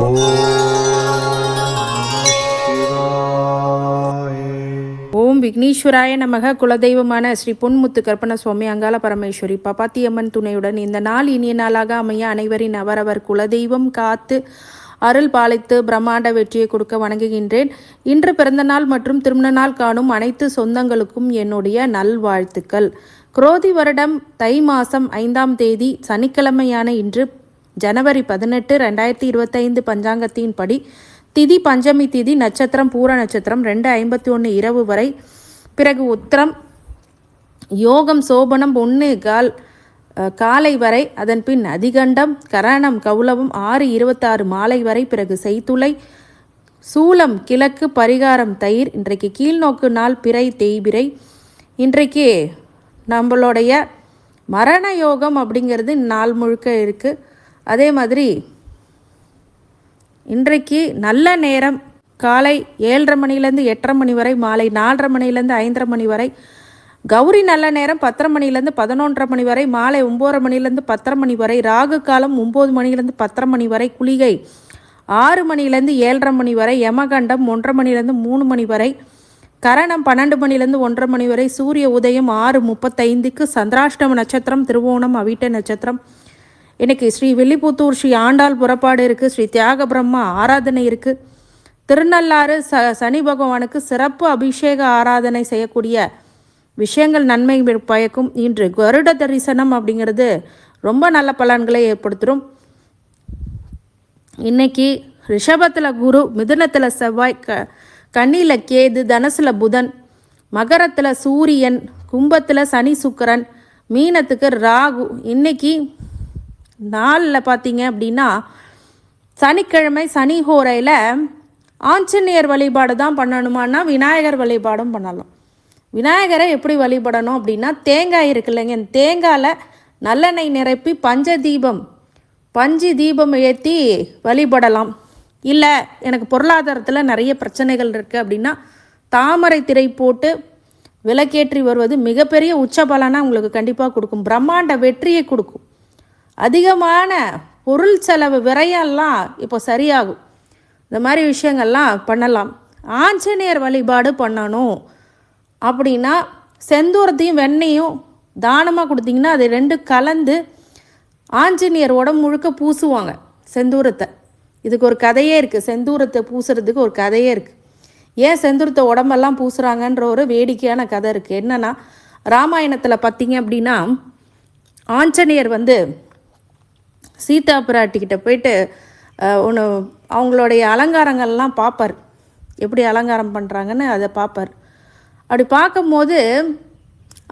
ஓம் விக்னேஸ்வராய நமக. குலதெய்வமான ஸ்ரீ பொன்முத்து கற்பன சுவாமி அங்கால பரமேஸ்வரி பப்பாத்தியம்மன் துணையுடன் இந்த நாள் இனிய நாளாக அமைய அனைவரின் அவரவர் குலதெய்வம் காத்து அருள் பாலித்து பிரம்மாண்ட வெற்றியை கொடுக்க வணங்குகின்றேன். இன்று பிறந்தநாள் மற்றும் திருமண நாள் காணும் அனைத்து சொந்தங்களுக்கும் என்னுடைய நல்வாழ்த்துக்கள். குரோதி வருடம் தை மாதம் ஐந்தாம் தேதி சனிக்கிழமையான இன்று ஜனவரி பதினெட்டு ரெண்டாயிரத்தி இருபத்தைந்து பஞ்சாங்கத்தின் படி திதி பஞ்சமி திதி நட்சத்திரம் பூர நட்சத்திரம் ரெண்டு ஐம்பத்தி ஒன்று இரவு வரை. பிறகு உத்திரம் யோகம் சோபனம் ஒன்று கால் காலை வரை. அதன் பின் அதிகண்டம் கரணம் கௌலவம் ஆறு இருபத்தாறு மாலை வரை. பிறகு செய்துளை சூலம் கிழக்கு பரிகாரம் தயிர். இன்றைக்கு கீழ்நோக்கு நாள் பிறை தேய்பிரை இன்றைக்கு நம்மளுடைய மரண யோகம் அப்படிங்கிறது நாள் முழுக்க இருக்குது அதே மாதிரி இன்றைக்கு நல்ல நேரம் காலை ஏழரை மணிலேருந்து எட்டரை மணி வரை மாலை நாலரை மணிலேருந்து ஐந்தரை மணி வரை கௌரி நல்ல நேரம் பத்தரை மணிலேருந்து பதினொன்றரை மணி வரை மாலை ஒம்போதரை மணிலேருந்து பத்தரை மணி வரை ராகு காலம் ஒம்பது மணிலேருந்து பத்தரை மணி வரை குளிகை ஆறு மணிலேருந்து ஏழரை மணி வரை யமகண்டம் ஒன்றரை மணிலேருந்து மூணு மணி வரை கரணம் பன்னெண்டு மணிலேருந்து ஒன்றரை மணி வரை சூரிய உதயம் ஆறு முப்பத்தைந்துக்கு சந்திராஷ்டம நட்சத்திரம் திருவோணம் அவிட்ட நட்சத்திரம் இன்னைக்கு ஸ்ரீ வில்லிபுத்தூர் ஸ்ரீ ஆண்டாள் புறப்பாடு இருக்குது ஸ்ரீ தியாக பிரம்மா ஆராதனை இருக்குது திருநள்ளாறு ச சனி பகவானுக்கு சிறப்பு அபிஷேக ஆராதனை செய்யக்கூடிய விஷயங்கள் நன்மை பயக்கும். இன்று கருட தரிசனம் அப்படிங்கிறது ரொம்ப நல்ல பலன்களை ஏற்படுத்தும். இன்னைக்கு ரிஷபத்தில் குரு மிதுனத்தில் செவ்வாய் க கண்ணியில் கேது தனசில் புதன் மகரத்தில் சூரியன் கும்பத்தில் சனி சுக்கிரன் மீனத்துக்கு ராகு. இன்னைக்கு நாளில் பார்த்தீங்க அப்படின்னா சனிக்கிழமை சனி ஹோரையில் ஆஞ்சநேயர் வழிபாடு தான் பண்ணணுமான்னா விநாயகர் வழிபாடும் பண்ணலாம். விநாயகரை எப்படி வழிபடணும் அப்படின்னா தேங்காய் இருக்கு இல்லைங்க தேங்காயில் நல்லெண்ணெய் நிரப்பி பஞ்ச தீபம் பஞ்சு தீபம் ஏற்றி வழிபடலாம். இல்லை எனக்கு பொருளாதாரத்தில் நிறைய பிரச்சனைகள் இருக்குது அப்படின்னா தாமரை திரை போட்டு விலக்கேற்றி வருவது மிகப்பெரிய உச்ச பலனாக உங்களுக்கு கண்டிப்பாக கொடுக்கும். பிரம்மாண்ட வெற்றியை கொடுக்கும். அதிகமான பொருள் செலவு விரையெல்லாம் இப்போ சரியாகும். இந்த மாதிரி விஷயங்கள்லாம் பண்ணலாம். ஆஞ்சநேயர் வழிபாடு பண்ணணும். அப்படின்னா செந்தூரத்தையும் வெண்ணையும் தானமாக கொடுத்தீங்கன்னா அது ரெண்டும் கலந்து ஆஞ்சநேயர் உடம்பு முழுக்க பூசுவாங்க செந்தூரத்தை. இதுக்கு ஒரு கதையே இருக்குது செந்தூரத்தை பூசுறதுக்கு ஒரு கதையே இருக்குது ஏன் செந்தூரத்தை உடம்பெல்லாம் பூசுகிறாங்கன்ற ஒரு வேடிக்கையான கதை இருக்குது என்னென்னா ராமாயணத்தில் பார்த்தீங்க அப்படின்னா ஆஞ்சநேயர் வந்து சீதா பிராட்டிக்கிட்ட போயிட்டு ஒன்று அவங்களுடைய அலங்காரங்கள்லாம் பார்ப்பார் எப்படி அலங்காரம் பண்ணுறாங்கன்னு அதை பார்ப்பார் அப்படி பார்க்கும்போது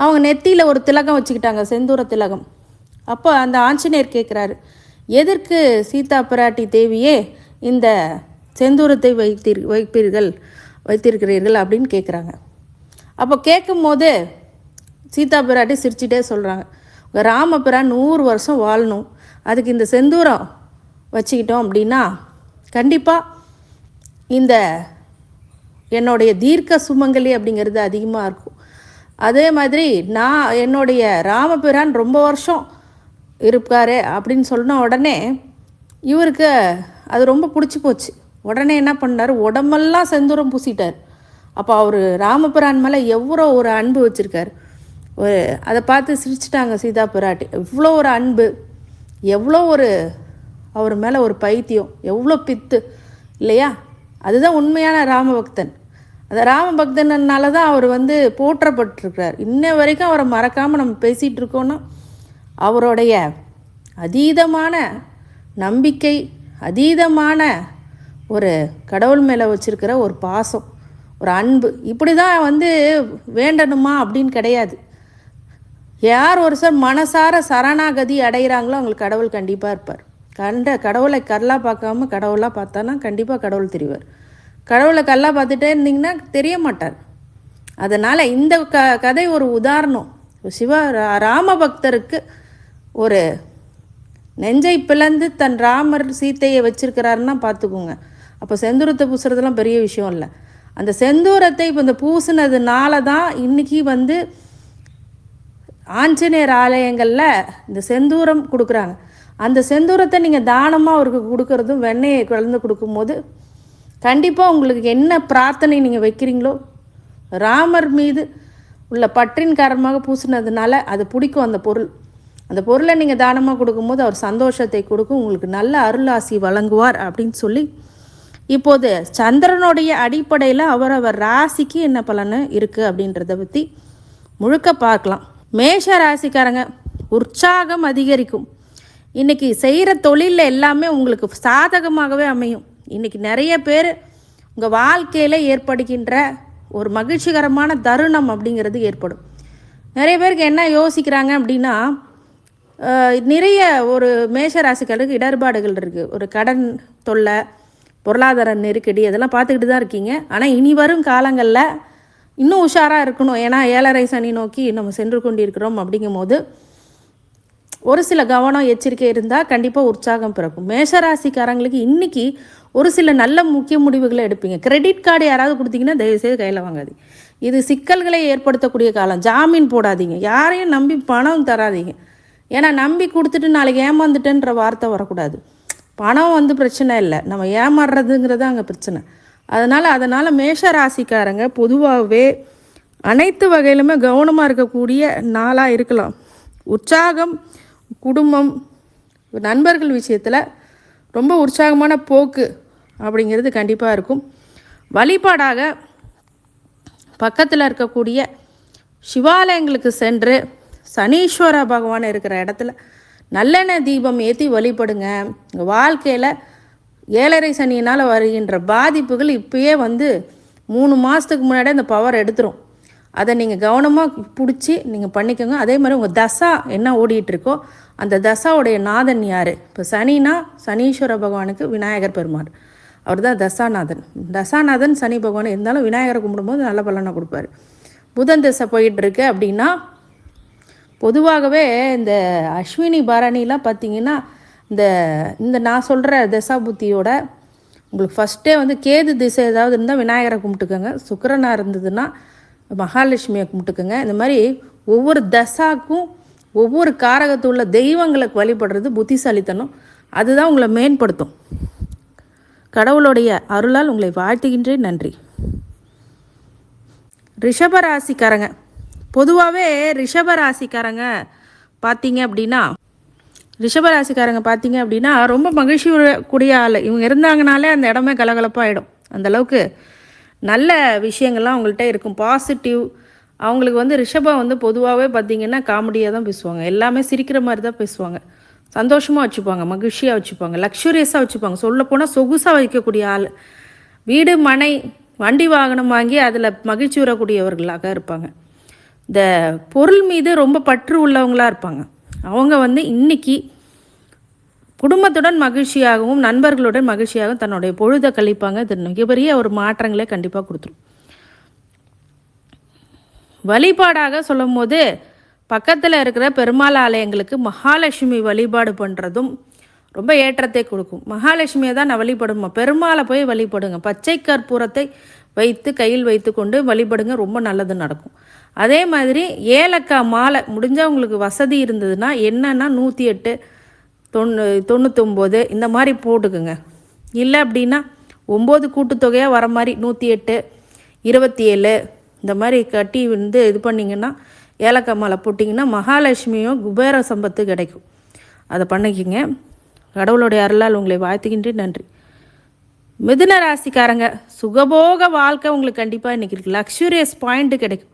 அவங்க நெத்தியில் ஒரு திலகம் வச்சுக்கிட்டாங்க செந்தூர திலகம். அப்போ அந்த ஆஞ்சநேயர் கேட்குறாரு எதற்கு சீதா பிராட்டி தேவியே இந்த செந்தூரத்தை வைத்தீர் வைப்பீர்கள் வைத்திருக்கிறீர்கள்? அப்படின்னு கேட்குறாங்க அப்போ கேட்கும்போது சீதா பிராட்டி சிரிச்சிட்டே சொல்கிறாங்க உங்கள் ராமபிரான் நூறு வருஷம் வாழணும். அதுக்கு இந்த செந்தூரம் வச்சுக்கிட்டோம் அப்படின்னா கண்டிப்பாக இந்த என்னுடைய தீர்க்க சுமங்கலி அப்படிங்கிறது அதிகமாக இருக்கும். அதே மாதிரி நான் என்னுடைய ராமபிரான் ரொம்ப வருஷம் இருப்பார் அப்படின்னு சொன்ன உடனே இவருக்கு அது ரொம்ப பிடிச்சி போச்சு. உடனே என்ன பண்ணார்? உடம்பெல்லாம் செந்தூரம் பூசிட்டார். அப்போ அவர் ராமபிரான் மேலே எவ்வளோ ஒரு அன்பு வச்சுருக்காரு. ஒரு அதை பார்த்து சிரிச்சிட்டாங்க சீதா பிராட்டி. இவ்வளோ ஒரு அன்பு. எவ்வளோ ஒரு அவர் மேலே ஒரு பைத்தியம் எவ்வளோ பித்து இல்லையா? அதுதான் உண்மையான ராமபக்தன். அந்த ராமபக்தனால தான் அவர் வந்து போற்றப்பட்டிருக்கிறார். இன்ன வரைக்கும் அவரை மறக்காமல் நம்ம பேசிகிட்டு இருக்கோன்னா அவருடைய அதீதமான நம்பிக்கை அதீதமான ஒரு கடவுள் மேலே வச்சிருக்கிற ஒரு பாசம் ஒரு அன்பு இப்படி தான் வந்து வேண்டணுமா அப்படின்னு கிடையாது. யார் ஒரு சார் மனசார சரணாகதி அடைகிறாங்களோ அவங்களுக்கு கடவுள் கண்டிப்பாக இருப்பார். கண்ட கடவுளை கல்லாக பார்க்காம கடவுளாக பார்த்தானா கண்டிப்பாக கடவுள் தெரிவார். கடவுளை கல்லாக பார்த்துட்டே இருந்தீங்கன்னா தெரிய மாட்டார். அதனால் இந்த க கதை ஒரு உதாரணம். சிவ ரா- ராம பக்தருக்கு ஒரு நெஞ்சை பிளந்து தன் ராமர் சீத்தையை வச்சிருக்கிறாருன்னா பார்த்துக்கோங்க. அப்போ செந்தூரத்தை பூசுறதுலாம் பெரிய விஷயம் இல்லை. அந்த செந்தூரத்தை இப்போ இந்த பூசினதுனால தான் இன்றைக்கி வந்து ஆஞ்சநேயர் ஆலயங்களில் இந்த செந்தூரம் கொடுக்குறாங்க. அந்த செந்தூரத்தை நீங்கள் தானமாக அவருக்கு கொடுக்கறதும் வெண்ணெயை கலந்து கொடுக்கும்போது கண்டிப்பாக உங்களுக்கு என்ன பிரார்த்தனை நீங்கள் வைக்கிறீங்களோ ராமர் மீது உள்ள பற்றின் காரணமாக பூசினதுனால அது பிடிக்கும் அந்த பொருள். அந்த பொருளை நீங்கள் தானமாக கொடுக்கும்போது அவர் சந்தோஷத்தை கொடுக்கும் உங்களுக்கு நல்ல அருளாசி வழங்குவார் அப்படின்னு சொல்லி இப்போது சந்திரனுடைய அடிப்படையில் அவரவர் ராசிக்கு என்ன பலன் இருக்குது அப்படின்றத பற்றி முழுக்க பார்க்கலாம். மேஷ ராசிக்காரங்க உற்சாகம் அதிகரிக்கும். இன்றைக்கி செய்கிற தொழிலில் எல்லாமே உங்களுக்கு சாதகமாகவே அமையும். இன்றைக்கி நிறைய பேர் உங்கள் வாழ்க்கையில் ஏற்படுகின்ற ஒரு மகிழ்ச்சிகரமான தருணம் அப்படிங்கிறது ஏற்படும். நிறைய பேருக்கு என்ன யோசிக்கிறாங்க அப்படின்னா நிறைய ஒரு மேஷ ராசிக்காரருக்கு இடர்பாடுகள் இருக்குது ஒரு கடன் தொல்லை பொருளாதார நெருக்கடி அதெல்லாம் பார்த்துக்கிட்டு தான் இருக்கீங்க. ஆனால் இனி வரும் காலங்களில் இன்னும் உஷாராக இருக்கணும். ஏன்னா ஏழரை சனி நோக்கி நம்ம சென்று கொண்டிருக்கிறோம் அப்படிங்கும்போது ஒரு சில கவனம் எச்சரிக்கை இருந்தால் கண்டிப்பாக உற்சாகம் பிறக்கும். மேஷராசிக்காரங்களுக்கு இன்றைக்கி ஒரு சில நல்ல முக்கிய முடிவுகளை எடுப்பீங்க. கிரெடிட் கார்டு யாராவது கொடுத்தீங்கன்னா தயவுசெய்து கையில் வாங்காது இது சிக்கல்களை ஏற்படுத்தக்கூடிய காலம். ஜாமீன் போடாதீங்க. யாரையும் நம்பி பணம் தராதீங்க. ஏன்னா நம்பி கொடுத்துட்டு நாளைக்கு ஏமாந்துட்டேன்ற வார்த்தை வரக்கூடாது. பணம் வந்து பிரச்சனை இல்லை. நம்ம ஏமாறுறதுங்கிறது அங்கே பிரச்சனை. அதனால் அதனால் மேஷ ராசிக்காரங்க பொதுவாகவே அனைத்து வகையிலுமே கவனமாக இருக்கக்கூடிய நாளாக இருக்கலாம். உற்சாகம் குடும்பம் நண்பர்கள் விஷயத்தில் ரொம்ப உற்சாகமான போக்கு அப்படிங்கிறது கண்டிப்பாக இருக்கும். வழிபாடாக பக்கத்தில் இருக்கக்கூடிய சிவாலயங்களுக்கு சென்று சனீஸ்வர பகவான் இருக்கிற இடத்துல நல்லெண்ணெய் தீபம் ஏற்றி வழிபடுங்க. வாழ்க்கையில் ஏழரை சனியினால் வருகின்ற பாதிப்புகள் இப்பயே வந்து மூணு மாதத்துக்கு முன்னாடியே அந்த பவர் எடுத்துரும். அதை நீங்கள் கவனமாக பிடிச்சி நீங்கள் பண்ணிக்கோங்க. அதே மாதிரி உங்கள் தசா என்ன ஓடிட்டுருக்கோ அந்த தசாவுடைய நாதன் யார்? இப்போ சனினா சனீஸ்வர பகவானுக்கு விநாயகர் பெருமாள். அவர் தான் தசாநாதன். தசாநாதன் சனி பகவான் இருந்தாலும் விநாயகரை கும்பிடும்போது நல்ல பலனை கொடுப்பாரு. புதன் திசை போயிட்டுருக்கு அப்படின்னா பொதுவாகவே இந்த அஸ்வினி பரணிலாம் பார்த்தீங்கன்னா இந்த இந்த நான் சொல்கிற தசாபுத்தியோட உங்களுக்கு ஃபஸ்ட்டே வந்து கேது திசை ஏதாவது இருந்தால் விநாயகரை கும்பிட்டுக்கோங்க. சுக்கரனாக இருந்ததுன்னா மகாலட்சுமியை கும்பிட்டுக்கோங்க. இந்த மாதிரி ஒவ்வொரு தசாக்கும் ஒவ்வொரு காரகத்துள்ள தெய்வங்களுக்கு வழிபடுறது புத்திசாலித்தனம். அதுதான் உங்களை மேம்படுத்தும். கடவுளுடைய அருளால் உங்களை வாழ்த்துகின்றேன். நன்றி. ரிஷபராசிக்காரங்க. பொதுவாகவே ரிஷபராசிக்காரங்க பார்த்தீங்க அப்படின்னா ரிஷபராசிக்காரங்க பார்த்தீங்க அப்படின்னா ரொம்ப மகிழ்ச்சி கூடிய ஆள். இவங்க இருந்தாங்கனாலே அந்த இடமே கலகலப்பாகிடும் அந்த அளவுக்கு நல்ல விஷயங்கள்லாம் அவங்கள்ட்ட இருக்கும். பாசிட்டிவ் அவங்களுக்கு வந்து ரிஷபம் வந்து பொதுவாகவே பார்த்தீங்கன்னா காமெடியாக தான் பேசுவாங்க. எல்லாமே சிரிக்கிற மாதிரி தான் பேசுவாங்க. சந்தோஷமாக வச்சுப்பாங்க மகிழ்ச்சியாக வச்சுப்பாங்க லக்ஸுரியஸாக வச்சுப்பாங்க. சொல்லப்போனால் சொகுசாக வைக்கக்கூடிய ஆள். வீடு மனை வண்டி வாகனம் வாங்கி அதில் மகிழ்ச்சி வரக்கூடியவர்களாக இருப்பாங்க. இந்த பொருள் மீது ரொம்ப பற்று உள்ளவங்களாக இருப்பாங்க. அவங்க வந்து இன்னைக்கு குடும்பத்துடன் மகிழ்ச்சியாகவும் நண்பர்களுடன் மகிழ்ச்சியாகவும் தன்னுடைய பொழுதை கழிப்பாங்க. இது மிகப்பெரிய ஒரு மாற்றங்களே கண்டிப்பாக கொடுத்துரும். வழிபாடாக சொல்லும் போது பக்கத்தில் இருக்கிற பெருமாள் ஆலயங்களுக்கு மகாலட்சுமி வழிபாடு பண்ணுறதும் ரொம்ப ஏற்றத்தை கொடுக்கும். மகாலட்சுமியை தான் நான் வழிபடுமா? பெருமாளை போய் வழிபடுங்க. பச்சை கற்பூரத்தை வைத்து கையில் வைத்து கொண்டு வழிபடுங்க. ரொம்ப நல்லது நடக்கும். அதே மாதிரி ஏலக்காய் மாலை முடிஞ்சவங்களுக்கு வசதி இருந்ததுன்னா என்னென்னா நூற்றி எட்டு தொண்ணூ தொண்ணூத்தொம்பது இந்த மாதிரி போட்டுக்குங்க. இல்லை அப்படின்னா ஒம்பது கூட்டுத்தொகையாக வர மாதிரி நூற்றி எட்டு இருபத்தி ஏழு இந்த மாதிரி கட்டி வந்து இது பண்ணிங்கன்னா ஏலக்காய் மாலை போட்டிங்கன்னா மகாலட்சுமியும் குபேர சம்பத்து கிடைக்கும். அதை பண்ணிக்கிங்க. கடவுளுடைய அருளால் உங்களை வாழ்த்துக்கின்றி நன்றி. மிதுன ராசிக்காரங்க சுகபோக வாழ்க்கை உங்களுக்கு கண்டிப்பாக இன்றைக்கி இருக்குது லக்ஸூரியஸ் பாயிண்ட்டு கிடைக்கும்.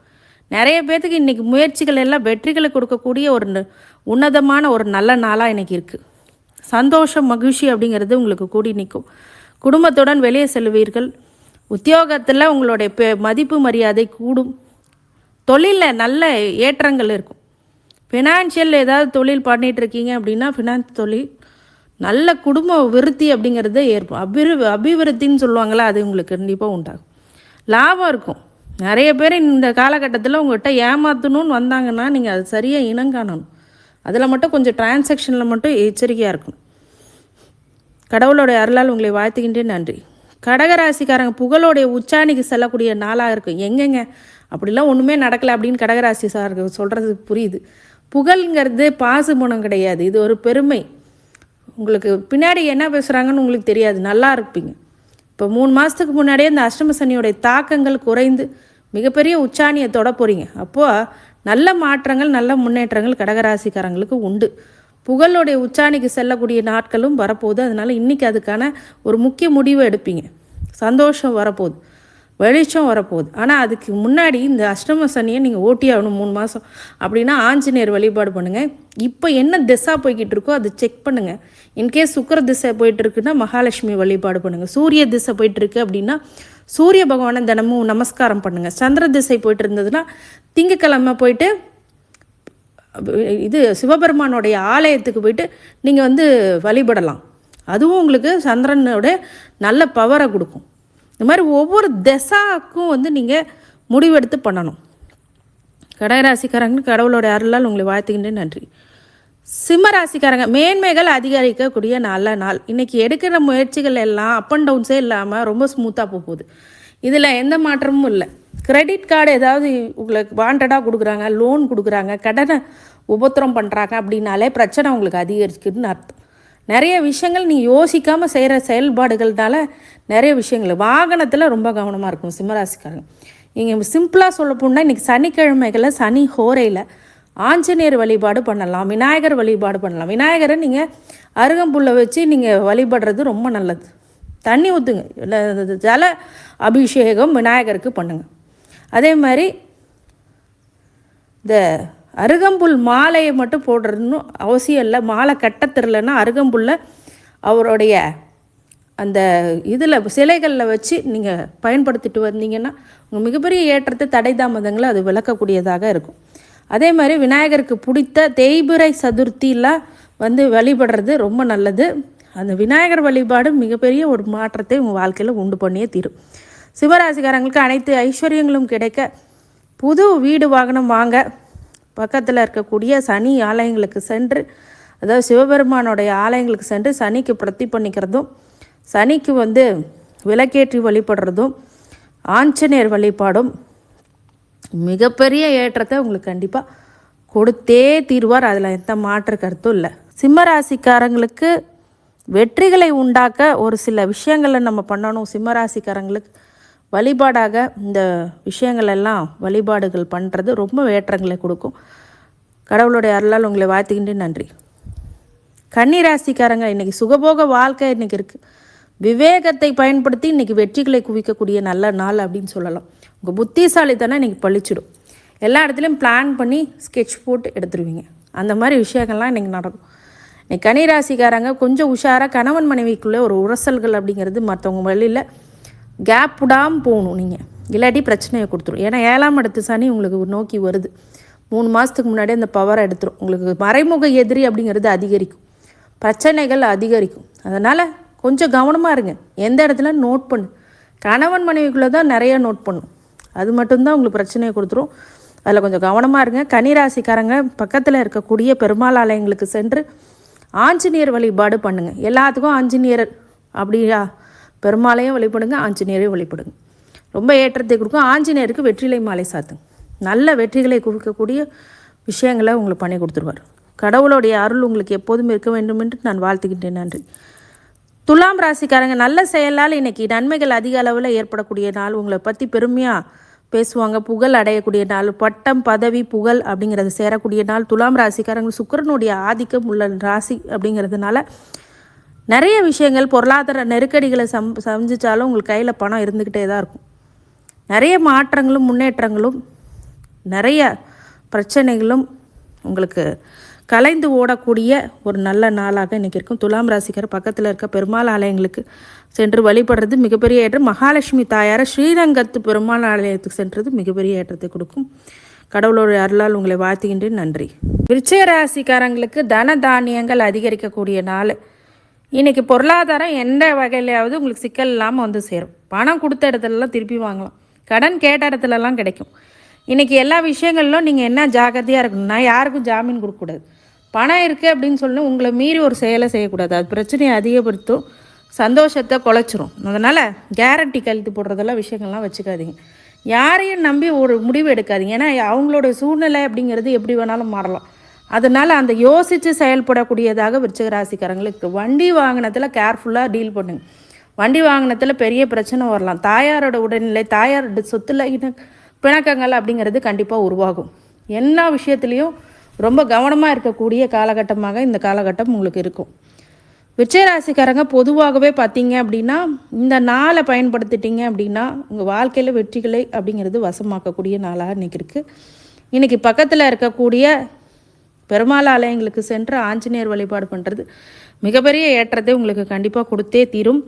நிறைய பேர்த்துக்கு இன்றைக்கி முயற்சிகள் எல்லாம் வெற்றிகளை கொடுக்கக்கூடிய ஒரு உன்னதமான ஒரு நல்ல நாளாக இன்றைக்கி இருக்குது சந்தோஷம் மகிழ்ச்சி அப்படிங்கிறது உங்களுக்கு கூடி நிற்கும். குடும்பத்துடன் வெளியே செல்வீர்கள். உத்தியோகத்தில் உங்களுடைய பெ மதிப்பு மரியாதை கூடும். தொழிலில் நல்ல ஏற்றங்கள் இருக்கும். ஃபினான்ஷியல் ஏதாவது தொழில் பண்ணிகிட்ருக்கீங்க அப்படின்னா ஃபினான்ஸ் தொழில் நல்ல குடும்ப விருத்தி அப்படிங்கிறது ஏற்படும் அபிரு அபிவிருத்தின்னு சொல்லுவாங்களா அது உங்களுக்கு கண்டிப்பாக உண்டாகும். லாபம் இருக்கும். நிறைய பேர் இந்த காலகட்டத்தில் உங்கள்கிட்ட ஏமாற்றணும்னு வந்தாங்கன்னா நீங்கள் அது சரியாக இனங்காணணும் அதில் மட்டும் கொஞ்சம் டிரான்சாக்ஷனில் மட்டும் எச்சரிக்கையாக இருக்கும் கடவுளோடைய அருளால் உங்களை வாழ்த்துக்கின்றே நன்றி. கடகராசிக்காரங்க புகழோடைய உச்சாணிக்கு செல்லக்கூடிய நாளாக இருக்கும். எங்கெங்க? அப்படிலாம் ஒன்றுமே நடக்கலை அப்படின்னு கடகராசி சார் சொல்கிறது புரியுது. புகழ்ங்கிறது பாசு குணம் கிடையாது. இது ஒரு பெருமை. உங்களுக்கு பின்னாடி என்ன பேசுகிறாங்கன்னு உங்களுக்கு தெரியாது. நல்லா இருப்பீங்க. இப்போ மூணு மாதத்துக்கு முன்னாடியே இந்த அஷ்டம சனியோடைய தாக்கங்கள் குறைந்து மிகப்பெரிய உச்சாணியை தொட போகிறீங்க அப்போது நல்ல மாற்றங்கள் நல்ல முன்னேற்றங்கள் கடகராசிக்காரங்களுக்கு உண்டு. புகழுடைய உச்சாணிக்கு செல்லக்கூடிய நாட்களும் வரப்போகுது. அதனால் இன்றைக்கி அதுக்கான ஒரு முக்கிய முடிவை எடுப்பீங்க. சந்தோஷம் வரப்போகுது. வெளிச்சம் வரப்போகுது. ஆனால் அதுக்கு முன்னாடி இந்த அஷ்டம சனியை நீங்கள் ஓட்டி ஆகணும் மூணு மாதம் அப்படின்னா ஆஞ்சநேயர் வழிபாடு பண்ணுங்கள் இப்போ என்ன திசா போய்கிட்டு இருக்கோ அதை செக் பண்ணுங்கள் இன்கேஸ் சுக்கர திசை போயிட்டு இருக்குன்னா மகாலட்சுமி வழிபாடு பண்ணுங்கள் சூரிய திசை போயிட்டு இருக்கு அப்படின்னா சூரிய பகவானை தினமும் நமஸ்காரம் பண்ணுங்கள் சந்திர திசை போயிட்டு இருந்ததுன்னா திங்கக்கிழமை போயிட்டு இது சிவபெருமானுடைய ஆலயத்துக்கு போயிட்டு நீங்கள் வந்து வழிபடலாம். அதுவும் உங்களுக்கு சந்திரனோட நல்ல பவரை கொடுக்கும். இந்த மாதிரி ஒவ்வொரு திசாக்கும் வந்து நீங்கள் முடிவெடுத்து பண்ணணும். கடகராசிக்காரங்க கடவுளோட அருளால் உங்களை வாழ்த்துக்கின்றேன் நன்றி. சிம்ம ராசிக்காரங்க மேன்மைகள் அதிகரிக்கக்கூடிய நல்ல நாள். இன்றைக்கி எடுக்கிற முயற்சிகள் எல்லாம் அப் அண்ட் டவுன்ஸே இல்லாமல் ரொம்ப ஸ்மூத்தாக போகுது. இதில் எந்த மாற்றமும் இல்லை. கிரெடிட் கார்டு ஏதாவது உங்களுக்கு வாண்டடாக கொடுக்குறாங்க லோன் கொடுக்குறாங்க கடனை உபத்திரம் பண்ணுறாங்க அப்படின்னாலே பிரச்சனை உங்களுக்கு அதிகரிக்குதுன்னு அர்த்தம். நிறைய விஷயங்கள் நீ யோசிக்காமல் செய்கிற செயல்பாடுகள்னால நிறைய விஷயங்கள். வாகனத்தில் ரொம்ப கவனமாக இருக்கும் சிம்மராசிக்காரங்க. நீங்கள் சிம்பிளாக சொல்ல போனால் இன்றைக்கி சனிக்கிழமைகளில் சனி ஹோரையில் ஆஞ்சநேயர் வழிபாடு பண்ணலாம் விநாயகர் வழிபாடு பண்ணலாம். விநாயகரை நீங்கள் அருகம்புல்லை வச்சு நீங்கள் வழிபடுறது ரொம்ப நல்லது. தண்ணி ஊற்றுங்க இல்லை ஜல அபிஷேகம் விநாயகருக்கு பண்ணுங்கள் அதே மாதிரி இந்த அருகம்புல் மாலையை மட்டும் போடுறதுன்னு அவசியம் இல்லை. மாலை கட்ட தெரிலன்னா அருகம்புல்லை அவருடைய அந்த இதில் சிலைகளில் வச்சு நீங்கள் பயன்படுத்திட்டு வந்தீங்கன்னா உங்கள் மிகப்பெரிய ஏற்றத்தை தடை தாமதங்களை அது விளக்கக்கூடியதாக இருக்கும். அதே மாதிரி விநாயகருக்கு பிடித்த தேய்பிரை சதுர்த்தியெலாம் வந்து வழிபடுறது ரொம்ப நல்லது. அந்த விநாயகர் வழிபாடு மிகப்பெரிய ஒரு மாற்றத்தை உங்கள் வாழ்க்கையில் உண்டு பண்ணியே தீரும். சிவராசிகாரங்களுக்கு அனைத்து ஐஸ்வர்யங்களும் கிடைக்க புது வீடு வாகனம் வாங்க பக்கத்தில் இருக்கக்கூடிய சனி ஆலயங்களுக்கு சென்று அதாவது சிவபெருமானுடைய ஆலயங்களுக்கு சென்று சனிக்கு பிரத்தி பண்ணிக்கிறதும் சனிக்கு வந்து விளக்கேற்றி வழிபடுறதும் ஆஞ்சநேயர் வழிபாடும் மிகப்பெரிய ஏற்றத்தை உங்களுக்கு கண்டிப்பாக கொடுத்தே தீர்வார். அதில் எந்த மாற்று கருத்தும் இல்லை. சிம்மராசிக்காரங்களுக்கு வெற்றிகளை உண்டாக்க ஒரு சில விஷயங்களை நம்ம பண்ணணும். சிம்மராசிக்காரங்களுக்கு வழிபாடாக இந்த விஷயங்கள் எல்லாம் வழிபாடுகள் பண்ணுறது ரொம்ப ஏற்றங்களை கொடுக்கும். கடவுளுடைய அருளால் உங்களை வாழ்த்துக்கின்றேன் நன்றி. கன்னிராசிக்காரங்க இன்றைக்கி சுகபோக வாழ்க்கை இன்றைக்கி இருக்குது விவேகத்தை பயன்படுத்தி இன்றைக்கி வெற்றிகளை குவிக்கக்கூடிய நல்ல நாள் அப்படின்னு சொல்லலாம். உங்கள் புத்திசாலித்தனம் இன்றைக்கி பழிச்சிடும். எல்லா இடத்துலையும் பிளான் பண்ணி ஸ்கெட்ச் போட்டு எடுத்துருவீங்க. அந்த மாதிரி விஷயங்கள்லாம் இன்றைக்கி நடக்கும். இன்னைக்கு கனிராசிக்காரங்க கொஞ்சம் உஷாராக கணவன் மனைவிக்குள்ளே ஒரு உரசல்கள் அப்படிங்கிறது மற்றவங்க வழியில் கேப் விடாமல் போகணும் நீங்கள் இல்லாட்டி பிரச்சனையை கொடுத்துரும். ஏன்னா ஏழாம் இடத்து சனி உங்களுக்கு நோக்கி வருது. மூணு மாதத்துக்கு முன்னாடியே அந்த பவரை எடுத்துரும். உங்களுக்கு மறைமுக எதிரி அப்படிங்கிறது அதிகரிக்கும். பிரச்சனைகள் அதிகரிக்கும். அதனால் கொஞ்சம் கவனமாக இருங்க. எந்த இடத்துல நோட் பண்ணு. கணவன் மனைவிக்குள்ளே தான் நிறைய நோட் பண்ணும். அது மட்டும்தான் உங்களுக்கு பிரச்சனையை கொடுத்துரும். அதில் கொஞ்சம் கவனமாக இருங்க. கனிராசிக்காரங்க பக்கத்தில் இருக்கக்கூடிய பெருமாள் ஆலயங்களுக்கு சென்று ஆஞ்சநேயர் வழிபாடு பண்ணுங்கள் எல்லாத்துக்கும் ஆஞ்சநேயர் அப்படியா பெருமாளையும் வழிபடுங்க ஆஞ்சநேயரையும் வழிபடுங்க. ரொம்ப ஏற்றத்தை கொடுக்கும். ஆஞ்சநேயருக்கு வெற்றிலை மாலை சாத்துங்க. நல்ல வெற்றிகளை குவிக்கக்கூடிய விஷயங்களை உங்களுக்கு பண்ணி கொடுத்துருவார். கடவுளுடைய அருள் உங்களுக்கு எப்போதும் இருக்க வேண்டும் என்று நான் வாழ்த்துக்கின்றேன் நன்றி. துலாம் ராசிக்காரங்க நல்ல செயலால் இன்றைக்கி நன்மைகள் அதிக அளவில் ஏற்படக்கூடிய நாள். உங்களை பற்றி பெருமையாக பேசுவாங்க. புகழ் அடையக்கூடிய நாள். பட்டம் பதவி புகழ் அப்படிங்கிறது சேரக்கூடிய நாள். துலாம் ராசிக்காரங்க சுக்கரனுடைய ஆதிக்கம் உள்ள ராசி அப்படிங்கிறதுனால நிறைய விஷயங்கள் பொருளாதார நெருக்கடிகளை சம் சந்திச்சாலும் உங்களுக்கு கையில் பணம் இருந்துக்கிட்டே தான் இருக்கும். நிறைய மாற்றங்களும் முன்னேற்றங்களும் நிறைய பிரச்சனைகளும் உங்களுக்கு கலைந்து ஓடக்கூடிய ஒரு நல்ல நாளாக இன்றைக்கி இருக்கும். துலாம் ராசிக்கர் பக்கத்தில் இருக்க பெருமாள் ஆலயங்களுக்கு சென்று வழிபடுறது மிகப்பெரிய ஏற்றம். மகாலட்சுமி தாயாரை ஸ்ரீரங்கத்து பெருமாள் ஆலயத்துக்கு சென்றது மிகப்பெரிய ஏற்றத்தை கொடுக்கும். கடவுளோட அருளால் உங்களை வாழ்த்துகின்றேன். நன்றி. விருச்சய ராசிக்காரங்களுக்கு தன தானியங்கள் அதிகரிக்கக்கூடிய நாள். இன்றைக்கி பொருளாதாரம் எந்த வகையிலையாவது உங்களுக்கு சிக்கல் இல்லாமல் வந்து சேரும். பணம் கொடுத்த இடத்துலலாம் திருப்பி வாங்கலாம். கடன் கேட்ட இடத்துலலாம் கிடைக்கும். இன்றைக்கி எல்லா விஷயங்களிலும் நீங்கள் என்ன ஜாக்கிரதையாக இருக்கணும்னா யாருக்கும் ஜாமீன் கொடுக்கக்கூடாது பணம் இருக்குது அப்படின்னு சொல்லணும் உங்களை மீறி ஒரு செயலை செய்யக்கூடாது. அது பிரச்சனையை அதிகப்படுத்தும். சந்தோஷத்தை குலைச்சிரும். அதனால் கேரண்டி கழுத்து போடுறதெல்லாம் விஷயங்கள்லாம் வச்சுக்காதீங்க. யாரையும் நம்பி ஒரு முடிவு எடுக்காதீங்க. ஏன்னா அவங்களோட சூழ்நிலை அப்படிங்கிறது எப்படி வேணாலும் மாறலாம். அதனால் அந்த யோசித்து செயல்படக்கூடியதாக விருச்சிகராசிக்காரங்களுக்கு வண்டி வாகனத்தில் கேர்ஃபுல்லாக டீல் பண்ணுங்க. வண்டி வாகனத்தில் பெரிய பிரச்சனை வரலாம். தாயாரோட உடல்நிலை தாயாரோட சொத்துல பிணக்கங்கள் அப்படிங்கிறது கண்டிப்பாக உருவாகும். எல்லா விஷயத்துலேயும் ரொம்ப கவனமாக இருக்கக்கூடிய காலகட்டமாக இந்த காலகட்டம் உங்களுக்கு இருக்கும். விச்சயராசிக்காரங்க பொதுவாகவே பார்த்தீங்க அப்படின்னா இந்த நாளை பயன்படுத்திட்டீங்க அப்படின்னா உங்கள் வாழ்க்கையில் வெற்றிகளை அப்படிங்கிறது வசமாக்கக்கூடிய நாளாக இன்றைக்கி இருக்குது இன்றைக்கி பக்கத்தில் இருக்கக்கூடிய பெருமாள் ஆலயங்களுக்கு சென்று ஆஞ்சநேயர் வழிபாடு பண்ணுறது மிகப்பெரிய ஏற்றத்தை உங்களுக்கு கண்டிப்பாக கொடுத்தே தீரும்.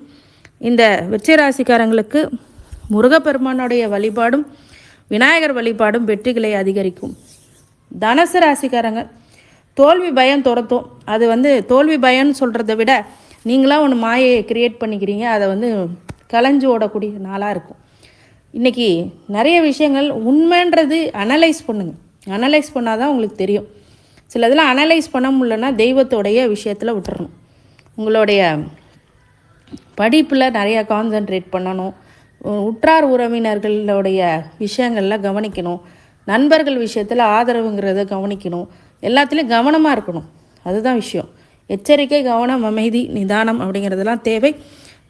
இந்த விச்சயராசிக்காரங்களுக்கு முருகப்பெருமானுடைய வழிபாடும் விநாயகர் வழிபாடும் வெற்றிகளை அதிகரிக்கும். தனுசு ராசிக்காரங்க தோல்வி பயம் துரத்தும். அது வந்து தோல்வி பயம்னு சொல்கிறத விட நீங்களாம் ஒன்று மாயையை கிரியேட் பண்ணிக்கிறீங்க. அதை வந்து கலைஞ்சு ஓடக்கூடிய நாளாக இருக்கும். இன்றைக்கி நிறைய விஷயங்கள் உண்மைன்றது அனலைஸ் பண்ணுங்கள் அனலைஸ் பண்ணால் தான் உங்களுக்கு தெரியும். சில இதில் அனலைஸ் பண்ண முடியலன்னா தெய்வத்தோடைய விஷயத்தில் விட்டுறணும். உங்களுடைய படிப்பில் நிறையா கான்சென்ட்ரேட் பண்ணணும். உற்றார் உறவினர்களுடைய விஷயங்களில் கவனிக்கணும். நண்பர்கள் விஷயத்தில் ஆதரவுங்கிறத கவனிக்கணும். எல்லாத்துலேயும் கவனமாக இருக்கணும். அதுதான் விஷயம். எச்சரிக்கை கவனம் அமைதி நிதானம் அப்படிங்கிறதெல்லாம் தேவை.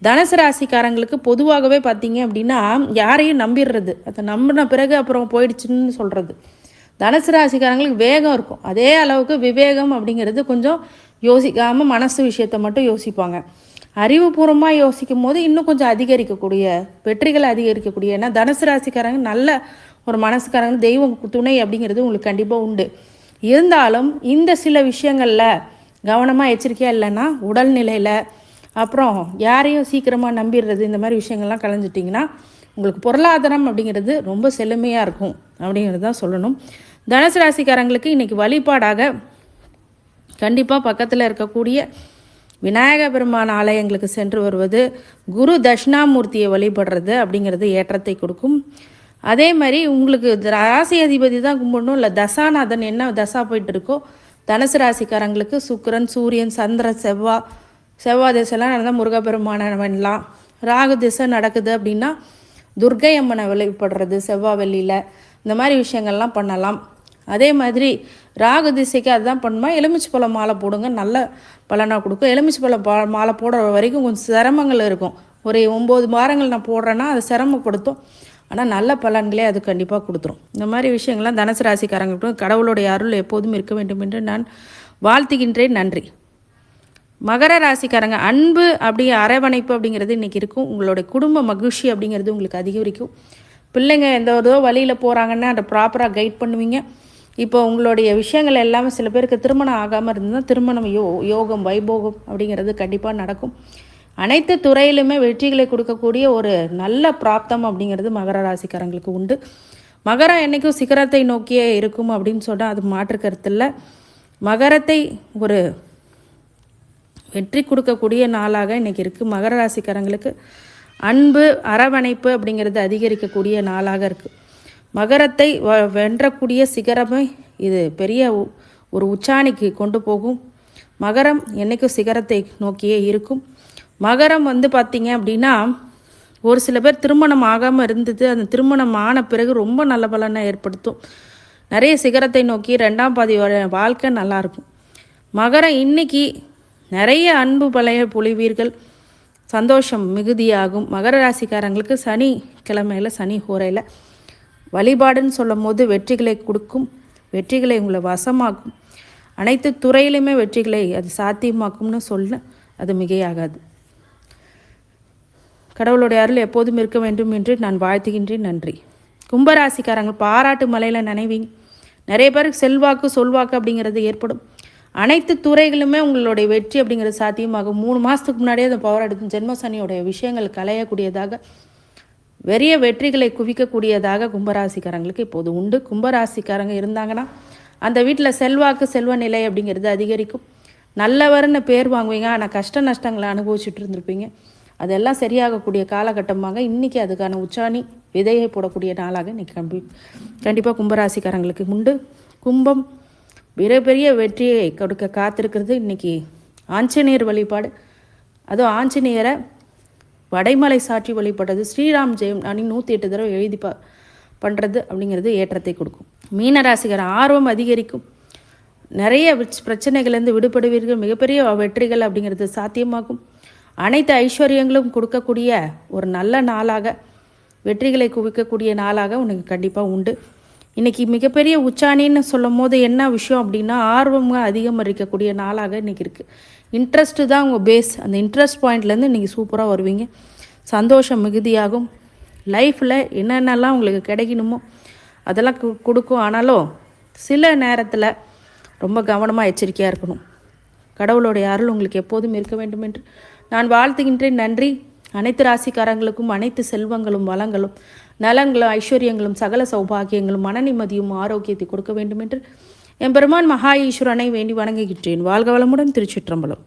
தனுசு ராசிக்காரங்களுக்கு பொதுவாகவே பார்த்தீங்க அப்படின்னா யாரையும் நம்பிடுறது. அதை நம்பின பிறகு அப்புறம் போயிடுச்சுன்னு சொல்கிறது தனுசு ராசிக்காரங்களுக்கு வேகம் இருக்கும். அதே அளவுக்கு விவேகம் அப்படிங்கிறது கொஞ்சம் யோசிக்காமல் மனசு விஷயத்தை மட்டும் யோசிப்பாங்க. அறிவுபூர்வமாக யோசிக்கும் போது இன்னும் கொஞ்சம் அதிகரிக்கக்கூடிய வெற்றிகளை அதிகரிக்கக்கூடிய ஏன்னா தனுசு ராசிக்காரங்க நல்ல ஒரு மனசுக்காரங்க தெய்வம் துணை அப்படிங்கிறது உங்களுக்கு கண்டிப்பாக உண்டு. இருந்தாலும் இந்த சில விஷயங்களில் கவனமாக எச்சரிக்கையாக இல்லைன்னா உடல்நிலையில் அப்புறம் யாரையும் சீக்கிரமாக நம்பிடுறது இந்த மாதிரி விஷயங்கள்லாம் கலைஞ்சிட்டிங்கன்னா உங்களுக்கு பொருளாதாரம் அப்படிங்கிறது ரொம்ப செழுமையாக இருக்கும். அப்படிங்கிறது தான் சொல்லணும். தனுசு ராசிக்காரங்களுக்கு இன்றைக்கி வழிபாடாக கண்டிப்பாக பக்கத்தில் இருக்கக்கூடிய விநாயக பெருமான் ஆலயங்களுக்கு சென்று வருவது குரு தட்சிணாமூர்த்தியை வழிபடுறது அப்படிங்கிறது ஏற்றத்தை கொடுக்கும். அதே மாதிரி உங்களுக்கு ராசி அதிபதி தான் கும்பிடணும் இல்லை தசாநாதன் என்ன தசா போயிட்டு இருக்கோ தனுசு ராசிக்காரங்களுக்கு சுக்கரன் சூரியன் சந்திரன் செவ்வா செவ்வாய் திசைலாம் நடந்தால் முருகப்பெருமானவன்லாம் ராகு திசை நடக்குது அப்படின்னா துர்கை அம்மனை வழிபடுறது செவ்வாய் வெள்ளியில் இந்த மாதிரி விஷயங்கள்லாம் பண்ணலாம். அதே மாதிரி ராகு திசைக்கு அதுதான் பண்ணுமா? எலுமிச்சு பழம் மாலை போடுங்க நல்ல பலனாக கொடுக்கும். எலுமிச்சு பழம் பா மாலை போடுற வரைக்கும் கொஞ்சம் சிரமங்கள் இருக்கும். ஒரு ஒம்பது வாரங்கள் நான் போடுறேன்னா அது சிரமப்படுத்தும். ஆனால் நல்ல பலன்களே அது கண்டிப்பாக கொடுத்துரும். இந்த மாதிரி விஷயங்கள்லாம் தனுசு ராசிக்காரங்களுக்கும் கடவுளுடைய அருள் எப்போதும் இருக்க வேண்டும் என்று நான் வாழ்த்துகின்றேன். நன்றி. மகர ராசிக்காரங்க அன்பு அப்படி அரவணைப்பு அப்படிங்கிறது இன்றைக்கி இருக்கும். உங்களுடைய குடும்ப மகிழ்ச்சி அப்படிங்கிறது உங்களுக்கு அதிகரிக்கும். பிள்ளைங்க எந்த ஒரு வழியில் போகிறாங்கன்னா அதை ப்ராப்பராக கைட் பண்ணுவீங்க. இப்போ உங்களுடைய விஷயங்கள் எல்லாமே சில பேருக்கு திருமணம் ஆகாமல் இருந்தால் திருமணம் யோ யோகம் வைபோகம் அப்படிங்கிறது கண்டிப்பாக நடக்கும். அனைத்து துறையிலுமே வெற்றிகளை கொடுக்கக்கூடிய ஒரு நல்ல பிராப்தம் அப்படிங்கிறது மகர ராசிக்காரங்களுக்கு உண்டு. மகரம் என்றைக்கும் சிகரத்தை நோக்கியே இருக்கும் அப்படின்னு சொன்னால் அது மாற்று கருத்தில் மகரத்தை ஒரு வெற்றி கொடுக்கக்கூடிய நாளாக இன்றைக்கி இருக்குது மகர ராசிக்காரங்களுக்கு அன்பு அரவணைப்பு அப்படிங்கிறது அதிகரிக்கக்கூடிய நாளாக இருக்குது மகரத்தை வென்றக்கூடிய சிகரமே இது. பெரிய ஒரு உச்சாணிக்கு கொண்டு போகும். மகரம் என்றைக்கும் சிகரத்தை நோக்கியே இருக்கும். மகரம் வந்து பார்த்திங்க அப்படின்னா ஒரு சில பேர் திருமணம் ஆகாமல் இருந்தது. அந்த திருமணம் ஆன பிறகு ரொம்ப நல்ல பலனை ஏற்படுத்தும். நிறைய சிகரத்தை நோக்கி ரெண்டாம் பாதி வாழ்க்கை நல்லாயிருக்கும் மகரம் இன்னைக்கு நிறைய அன்பு பழைய பொழிவீர்கள் சந்தோஷம் மிகுதியாகும். மகர ராசிக்காரங்களுக்கு சனி கிழமையில் சனி ஹோரையில் வழிபாடுன்னு சொல்லும் போது வெற்றிகளை கொடுக்கும் வெற்றிகளை உங்களை வசமாக்கும். அனைத்து துறையிலுமே வெற்றிகளை அது சாத்தியமாக்கும்னு சொல்ல அது மிகையாகாது. கடவுளுடைய அருள் எப்போதும் இருக்க வேண்டும் என்று நான் வாழ்த்துகின்றேன். நன்றி. கும்பராசிக்காரங்க பாராட்டு மலையில் நினைவீங்க. நிறைய பேருக்கு செல்வாக்கு சொல்வாக்கு அப்படிங்கிறது ஏற்படும். அனைத்து துறைகளுமே உங்களுடைய வெற்றி அப்படிங்கிறது சாத்தியமாகும். மூணு மாதத்துக்கு முன்னாடியே அந்த பவர் எடுக்கும் ஜென்மசனியோடைய விஷயங்கள் கலையக்கூடியதாக வெறிய வெற்றிகளை குவிக்கக்கூடியதாக கும்பராசிக்காரங்களுக்கு இப்போது உண்டு. கும்பராசிக்காரங்க இருந்தாங்கன்னா அந்த வீட்டில் செல்வாக்கு செல்வ நிலை அப்படிங்கிறது அதிகரிக்கும். நல்லவர்னு பேர் வாங்குவீங்க ஆனால் கஷ்ட நஷ்டங்களை அனுபவிச்சுட்டு இருந்திருப்பீங்க. அதெல்லாம் சரியாகக்கூடிய காலகட்டமாக இன்றைக்கி அதுக்கான உச்சாணி விதையை போடக்கூடிய நாளாக இன்றைக்கி கம்பி கண்டிப்பாக கும்பராசிக்காரங்களுக்கு உண்டு. கும்பம் மிகப்பெரிய வெற்றியை கொடுக்க காத்திருக்கிறது இன்றைக்கி ஆஞ்சநேயர் வழிபாடு. அதுவும் ஆஞ்சநேயரை வடைமலை சாட்சி வழிபடுறது ஸ்ரீராம் ஜெயம் அணி நூற்றி எட்டு தடவை எழுதி பா பண்ணுறது அப்படிங்கிறது ஏற்றத்தை கொடுக்கும். மீனராசிகர் ஆர்வம் அதிகரிக்கும். நிறைய பிரச்சனைகள்லேருந்து விடுபடுவீர்கள். மிகப்பெரிய வெற்றிகள் அப்படிங்கிறது சாத்தியமாகும். அனைத்து ஐஸ்வர்யங்களும் கொடுக்கக்கூடிய ஒரு நல்ல நாளாக வெற்றிகளை குவிக்கக்கூடிய நாளாக உனக்கு கண்டிப்பாக உண்டு. இன்றைக்கி மிகப்பெரிய உச்சாணின்னு சொல்லும் போது என்ன விஷயம் அப்படின்னா ஆர்வமாக அதிகமாக இருக்கக்கூடிய நாளாக இன்றைக்கி இருக்குது இன்ட்ரெஸ்ட்டு தான் உங்கள் பேஸ் அந்த இன்ட்ரெஸ்ட் பாயிண்ட்லேருந்து நீங்கள் சூப்பராக வருவீங்க. சந்தோஷம் மிகுதியாகும். லைஃப்பில் என்னென்னலாம் உங்களுக்கு கிடைக்கணுமோ அதெல்லாம் கு- கொடுக்கும். ஆனாலும் சில நேரத்தில் ரொம்ப கவனமாக எச்சரிக்கையாக இருக்கணும். கடவுளுடைய அருள் உங்களுக்கு எப்போதும் இருக்க வேண்டும் என்று நான் வாழ்த்துகின்றேன். நன்றி. அனைத்து ராசிக்காரங்களுக்கும் அனைத்து செல்வங்களும் வளங்களும் நலன்களும் ஐஸ்வர்யங்களும் சகல சௌபாகியங்களும் மன நிம்மதியும் ஆரோக்கியத்தை கொடுக்க வேண்டும் என்று எம்பெருமான் மகா ஈஸ்வரனை வேண்டி வணங்குகின்றேன். வாழ்க வளமுடன் திருச்சிற்றம்பலம்.